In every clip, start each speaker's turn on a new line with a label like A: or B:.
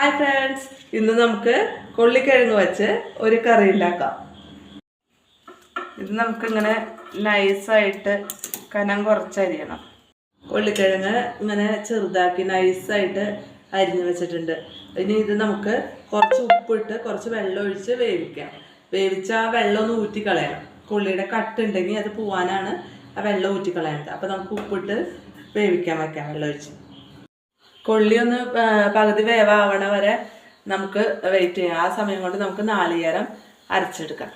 A: Hi friends ഇന്ന് നമുക്ക് കൊള്ളിക്കിഴങ്ങ് വെച്ച് ഒരു കറി ഉണ്ടാക്കാം. ഇത് നമുക്കിങ്ങനെ നൈസായിട്ട് കനം കുറച്ചരിയണം കൊള്ളിക്കിഴങ്ങ് ഇങ്ങനെ ചെറുതാക്കി നൈസായിട്ട് അരിഞ്ഞ് വെച്ചിട്ടുണ്ട്. ഇനി ഇത് നമുക്ക് കുറച്ച് ഉപ്പിട്ട് കുറച്ച് വെള്ളം ഒഴിച്ച് വേവിക്കാം. വേവിച്ച ആ വെള്ളം ഒന്ന് ഊറ്റിക്കളയണം. കൊള്ളിയുടെ കട്ടുണ്ടെങ്കിൽ അത് പോവാനാണ് ആ വെള്ളം ഊറ്റിക്കളയുന്നത് അപ്പോൾ നമുക്ക് ഉപ്പിട്ട് വേവിക്കാൻ വെക്കാം വെള്ളം ഒഴിച്ച്. കൊള്ളി ഒന്ന് പകുതി വേവാവണ വരെ നമുക്ക് വെയിറ്റ് ചെയ്യാം. ആ സമയം കൊണ്ട് നമുക്ക് നാളികേരം അരച്ചെടുക്കാം.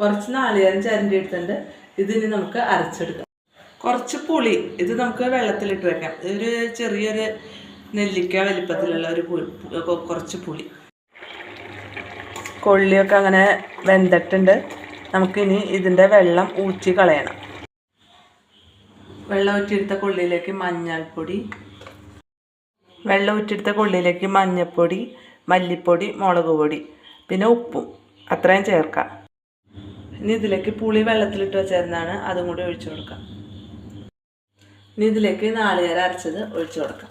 A: കുറച്ച് നാളികേരം ചരണ്ടി എടുത്തിട്ടുണ്ട്. ഇതിന് നമുക്ക് അരച്ചെടുക്കാം. കുറച്ച് പുളി ഇത് നമുക്ക് വെള്ളത്തിലിട്ട് വെക്കാം. ഒരു ചെറിയൊരു നെല്ലിക്ക വലിപ്പത്തിലുള്ള ഒരു കുറച്ച് പുളി. കൊള്ളിയൊക്കെ അങ്ങനെ വെന്തിട്ടുണ്ട്. നമുക്കിനി ഇതിന്റെ വെള്ളം ഊറ്റി കളയണം. വെള്ളം ഊറ്റിയെടുത്ത കൊള്ളിയിലേക്ക് മഞ്ഞൾപ്പൊടി വെള്ളം ഊറ്റെടുത്ത കൊള്ളിയിലേക്ക് മഞ്ഞൾപ്പൊടി മല്ലിപ്പൊടി മുളക് പൊടി പിന്നെ ഉപ്പും. അത്രയും ചേർക്കാം. ഇനി ഇതിലേക്ക് പുളി വെള്ളത്തിലിട്ട് വെച്ചേർന്നാണ് അതും കൂടി ഒഴിച്ചു കൊടുക്കാം. ഇനി ഇതിലേക്ക് നാളികേരം അരച്ചത് ഒഴിച്ചു കൊടുക്കാം.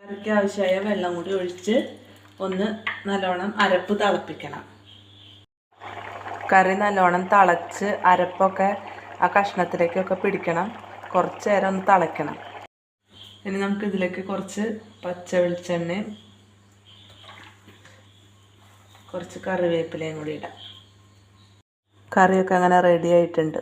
A: കറിക്ക് ആവശ്യമായ വെള്ളം കൂടി ഒഴിച്ച് ഒന്ന് നല്ലോണം അരപ്പ് തിളപ്പിക്കണം. കറി നല്ലോണം തിളച്ച് അരപ്പൊക്കെ ആ കഷ്ണത്തിലേക്കൊക്കെ പിടിക്കണം. കുറച്ച് നേരം ഒന്ന് തിളയ്ക്കണം. ഇനി നമുക്ക് ഇതിലേക്ക് കുറച്ച് പച്ച വെളിച്ചെണ്ണയും കുറച്ച് കറിവേപ്പിലയും കൂടി ഇടാം. കറിയൊക്കെ അങ്ങനെ റെഡി ആയിട്ടുണ്ട്.